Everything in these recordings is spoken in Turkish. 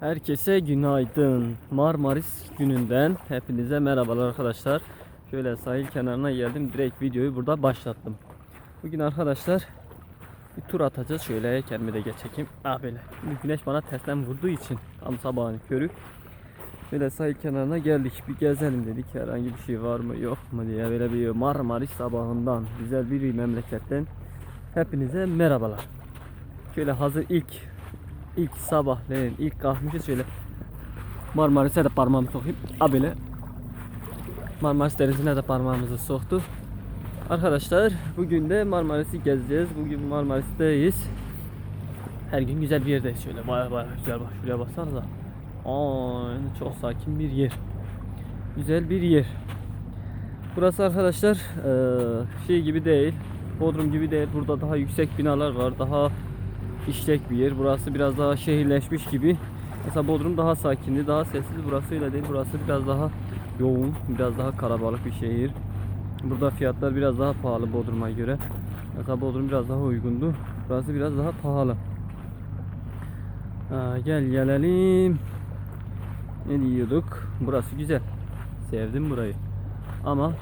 Herkese günaydın. Marmaris gününden hepinize merhabalar arkadaşlar. Şöyle sahil kenarına geldim. Direkt videoyu burada başlattım. Bugün arkadaşlar bir tur atacağız. Şöyle kendimi de geçeyim. Ah böyle. Güneş bana tersten vurduğu için tam sabahın körü. Şöyle sahil kenarına geldik. Bir gezelim dedik. Herhangi bir şey var mı yok mu diye. Böyle bir Marmaris sabahından güzel bir memleketten hepinize merhabalar. Şöyle hazır ilk ilk sabahleyin ilk kalkmışız şöyle Marmaris'e de parmağımı sokayım. Ha böyle Marmaris Denizi'ne de parmağımızı soktu. Arkadaşlar bugün de Marmaris'i gezeceğiz. Bugün Marmaris'teyiz. Her gün güzel bir yerdeyiz şöyle baya baya güzel bak şuraya baksanıza. Aa, çok sakin bir yer. Güzel bir yer. Burası arkadaşlar şey gibi değil. Bodrum gibi değil. Burada daha yüksek binalar var. Daha işlek bir yer. Burası biraz daha şehirleşmiş gibi. Mesela Bodrum daha sakindi, daha sessiz. Burası öyle değil. Burası biraz daha yoğun, biraz daha kalabalık bir şehir. Burada fiyatlar biraz daha pahalı Bodrum'a göre. Mesela Bodrum biraz daha uygundu. Burası biraz daha pahalı. Ha, gel gelelim. Ne diyorduk? Burası güzel. Sevdim burayı. Ama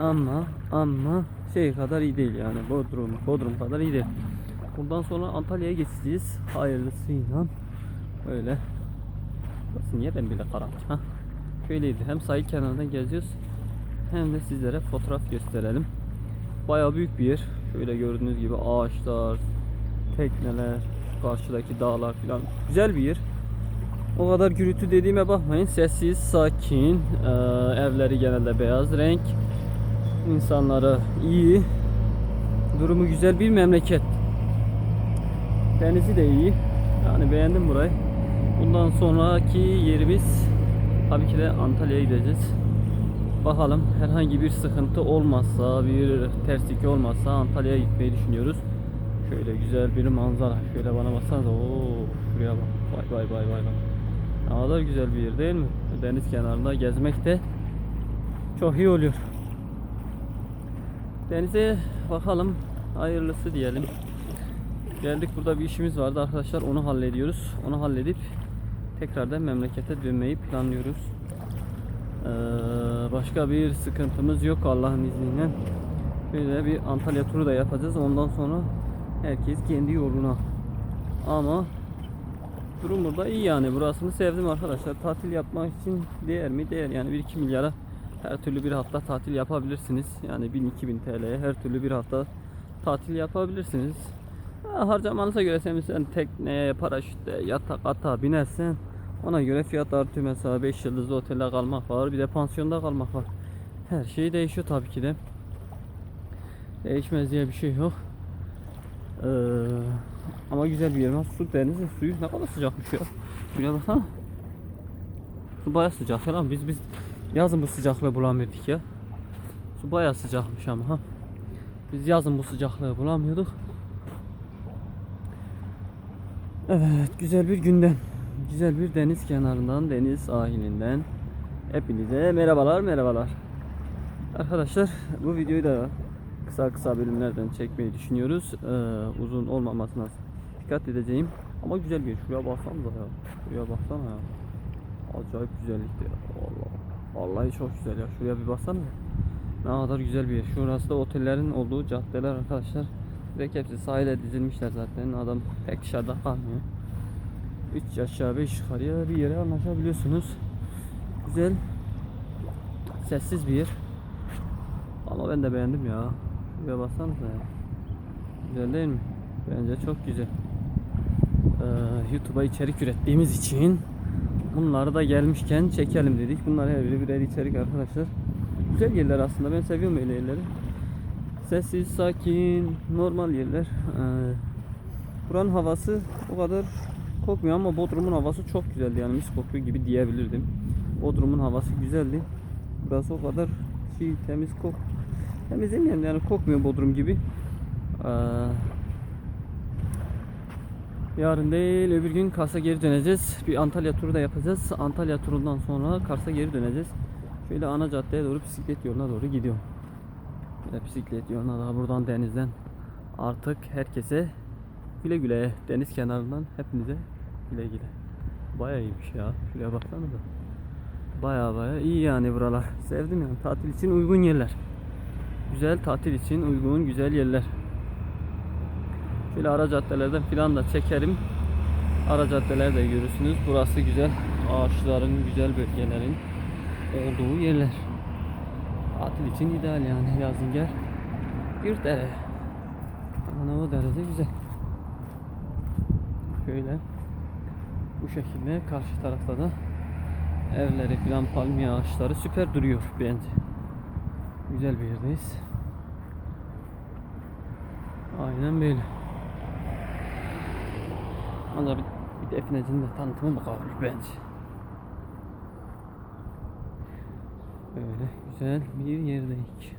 ama ama şey kadar iyi değil yani. Bodrum Bodrum kadar iyi değil. Bundan sonra Antalya'ya geçeceğiz. Hayırlısıyla. Öyle. Burası niye ben bile karanlık ha? Şöyleydi. Hem sahil kenarından geziyoruz. Hem de sizlere fotoğraf gösterelim. Bayağı büyük bir yer. Şöyle gördüğünüz gibi ağaçlar, tekneler, karşıdaki dağlar falan. Güzel bir yer. O kadar gürültü dediğime bakmayın. Sessiz, sakin. Ee, evleri genelde beyaz renk. İnsanları iyi. Durumu güzel bir memleket. Denizi de iyi. Yani beğendim burayı. Bundan sonraki yerimiz tabii ki de Antalya'ya gideceğiz. Bakalım herhangi bir sıkıntı olmazsa, bir terslik olmazsa Antalya'ya gitmeyi düşünüyoruz. Şöyle güzel bir manzara. Şöyle bana baksanıza. Oo, şuraya bak. Vay vay vay vay. Ne kadar güzel bir yer değil mi? Deniz kenarında gezmek de çok iyi oluyor. Denize bakalım. Hayırlısı diyelim. Geldik burada bir işimiz vardı arkadaşlar onu hallediyoruz. Onu halledip tekrardan memlekete dönmeyi planlıyoruz. Ee, başka bir sıkıntımız yok Allah'ın izniyle. Böyle bir Antalya turu da yapacağız. Ondan sonra herkes kendi yoluna. Ama durum burada iyi yani. Burasını sevdim arkadaşlar. Tatil yapmak için değer mi? Değer. Yani 1-2 milyara her türlü bir hafta tatil yapabilirsiniz. Yani 1000-2000 TL'ye her türlü bir hafta tatil yapabilirsiniz. Ha, harcamanıza göre sen mesela tekneye, paraşütte, yatak, ata binersen ona göre fiyat artıyor. Mesela 5 yıldızlı otelde kalmak var. Bir de pansiyonda kalmak var. Her şey değişiyor tabii ki de. Değişmez diye bir şey yok. Ee, ama güzel bir yer. Nasıl su denizin suyu ne kadar sıcakmış ya. Şuraya baksana. Su bayağı sıcak falan. Biz biz yazın bu sıcaklığı bulamıyorduk ya. Su bayağı sıcakmış ama ha. Biz yazın bu sıcaklığı bulamıyorduk. Evet, güzel bir günden, güzel bir deniz kenarından, deniz sahilinden hepinize merhabalar, merhabalar. Arkadaşlar, bu videoyu da kısa kısa bölümlerden çekmeyi düşünüyoruz. Ee, uzun olmamasına dikkat edeceğim. Ama güzel bir. Şuraya baksanıza ya. Şuraya baksana ya. Acayip güzellikte ya. Allah. Vallahi çok güzel ya. Şuraya bir baksana. Ne kadar güzel bir yer. Şurası da otellerin olduğu caddeler arkadaşlar. Direkt hepsi sahile dizilmişler zaten. Adam pek dışarıda kalmıyor. 3 aşağı 5 yukarıya bir yere anlaşabiliyorsunuz. Güzel. Sessiz bir yer. Ama ben de beğendim ya. Şuraya baksanıza ya. Güzel değil mi? Bence çok güzel. Ee, YouTube'a içerik ürettiğimiz için bunları da gelmişken çekelim dedik. Bunlar her biri birer içerik arkadaşlar. Güzel yerler aslında. Ben seviyorum öyle yerleri. Sessiz, sakin, normal yerler. Ee, buranın havası o kadar kokmuyor ama Bodrum'un havası çok güzeldi yani mis kokuyor gibi diyebilirdim. Bodrum'un havası güzeldi. Burası o kadar şey temiz kok. Temiz demeyelim yani kokmuyor Bodrum gibi. Ee, yarın değil öbür gün Kars'a geri döneceğiz. Bir Antalya turu da yapacağız. Antalya turundan sonra Kars'a geri döneceğiz. Şöyle ana caddeye doğru bisiklet yoluna doğru gidiyorum. Bisiklet yoluna da buradan denizden artık herkese güle güle deniz kenarından hepinize güle güle. bayağı iyiymiş ya. Şuraya baksana da. Baya baya iyi yani buralar. Sevdim yani tatil için uygun yerler. Güzel tatil için uygun güzel yerler. Şöyle ara caddelerden filan da çekerim. Ara caddelerde görürsünüz. Burası güzel. Ağaçların, güzel bölgelerin olduğu yerler. Tatil için ideal yani yazın gel. Bir dere. Aman o derece güzel. Şöyle bu şekilde karşı tarafta da evleri filan palmiye ağaçları süper duruyor bence. Güzel bir yerdeyiz. Aynen böyle. Ama bir, bir definecinin de tanıtımı bu kadar bence. Böyle güzel bir yerdeyik.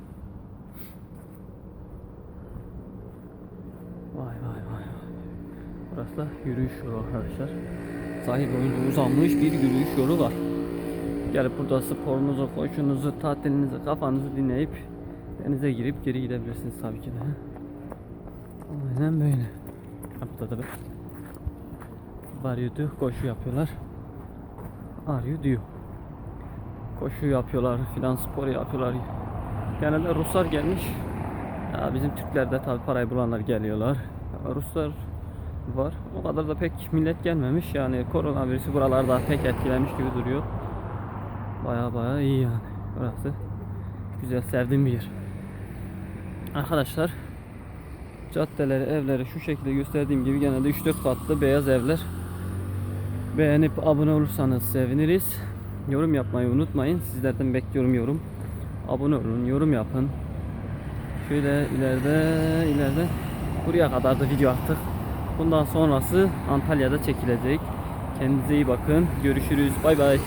Vay vay vay. Burası da yürüyüş yolu arkadaşlar. Sahil boyunca uzanmış bir yürüyüş yolu var. Gelip burada sporunuzu, koşunuzu, tatilinizi, kafanızı dinleyip denize girip geri gidebilirsiniz tabii ki de. Aynen böyle. Burada da bir var diyor, koşu yapıyorlar. Arıyor diyor. Koşu yapıyorlar, filan spor yapıyorlar. Genelde Ruslar gelmiş. Ya bizim Türkler de tabii parayı bulanlar geliyorlar. Ama Ruslar var. O kadar da pek millet gelmemiş. Yani koronavirüsü buralarda pek etkilemiş gibi duruyor. Baya baya iyi yani. Burası güzel sevdiğim bir yer. Arkadaşlar caddeleri, evleri şu şekilde gösterdiğim gibi genelde 3-4 katlı beyaz evler. Beğenip abone olursanız seviniriz. Yorum yapmayı unutmayın. Sizlerden bekliyorum yorum. Abone olun, yorum yapın. Şöyle ileride ileride buraya kadar da video attık. Bundan sonrası Antalya'da çekilecek. Kendinize iyi bakın. Görüşürüz. Bay bay.